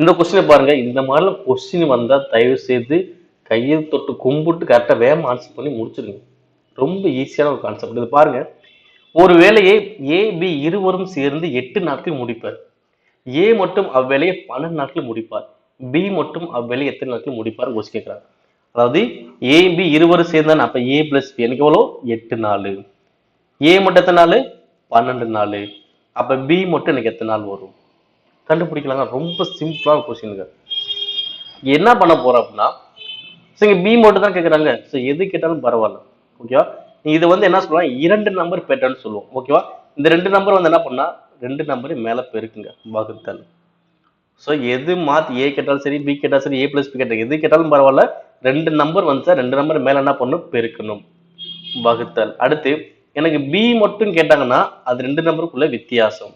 இந்த கொஸ்டினை பாருங்க. இந்த மாதிரிலாம் கொஸ்டின் வந்தால் தயவு செய்து கையை தொட்டு கும்பிட்டு கரெக்டாக வேகமாக ஆன்சர் பண்ணி முடிச்சிருங்க. ரொம்ப ஈஸியான ஒரு கான்செப்ட் இது பாருங்க. ஒரு வேலையை ஏபி இருவரும் சேர்ந்து எட்டு நாட்கள் முடிப்பார். ஏ மட்டும் அவ்வேலையை பன்னெண்டு நாட்கள் முடிப்பார். பி மட்டும் அவ்வேலையை எத்தனை நாட்கள் முடிப்பார் கொஸ்டின் கேட்குறாங்க அதாவது ஏ பி இருவரும் சேர்ந்தான? அப்ப ஏ பிளஸ் பி எனக்கு எவ்வளோ எட்டு நாள் ஏ மட்டும் எத்தனை நாள்? பன்னெண்டு நாள். அப்ப பி மட்டும் எனக்கு எத்தனை நாள் வரும்? கண்டுபிடிக்கலாங்க. ரொம்ப சிம்பிளான கொஸ்டினுங்க என்ன பண்ண போறோம் அப்படின்னா சரிங்க பி மட்டும் தான் கேட்குறாங்க ஸோ எது கேட்டாலும் பரவாயில்ல. ஓகேவா இது வந்து என்ன சொல்லலாம்? இரண்டு நம்பர் பேட்டர்ன் சொல்லுவோம். ஓகேவா இந்த ரெண்டு நம்பர் வந்து என்ன பண்ணா ரெண்டு நம்பர் மேலே பெருக்குங்க. வகுத்தல். ஸோ எது மாற்றி ஏ கேட்டாலும் சரி பி கேட்டாலும் சரி ஏ பிளஸ் பி கேட்டால் எது கேட்டாலும் பரவாயில்ல. ரெண்டு நம்பர் வந்துச்சா ரெண்டு நம்பர் மேலே என்ன பண்ணணும்? பெருக்கணும். வகுத்தல். அடுத்து எனக்கு பி மட்டும் கேட்டாங்கன்னா அது ரெண்டு நம்பருக்குள்ள வித்தியாசம்.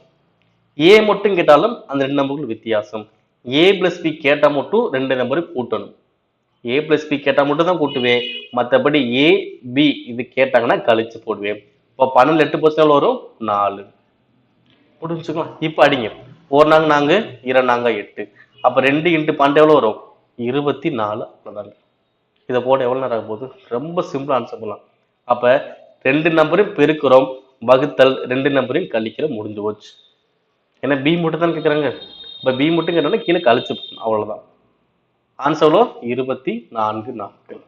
ஏ மட்டும் கேட்டாலும் அந்த ரெண்டு நம்பருக்குள்ள வித்தியாசம். ஏ பிளஸ் பி கேட்டால் மட்டும் ரெண்டு நம்பரும் கூட்டணும். ஏ பிளஸ் பி கேட்டால் மட்டும் தான் கூட்டுவேன். மற்றபடி ஏ பி இது கேட்டாங்கன்னா கழிச்சு போடுவேன். இப்போ பன்னெண்டு எட்டு பர்சன்ட் வரும்? நாலு. புரிஞ்சுக்கலாம் இப்போ அடிங்க. ஒரு நாங்க நாங்க இரு நாங்க எட்டு. அப்போ ரெண்டு இன்ட்டு பன்னெண்டு எவ்வளோ வரும்? இருபத்தி நாலு. அவ்வளோதாங்க இதை போட எவ்வளோ நேரம் ஆகும் போது ரொம்ப சிம்பிள் ஆன்சர் பண்ணலாம் அப்போ ரெண்டு நம்பரையும் பெருக்கிறோம். வகுத்தல் ரெண்டு நம்பரையும் கழிக்கிற முடிஞ்சு போச்சு. ஏன்னா பி மட்டும் தான் கேட்குறாங்க இப்போ பி மட்டும் கேட்டோன்னா கீழே கழிச்சு அவ்வளோதான் ஆன்சர்லோ இருபத்தி நான்கு நாட்கள்.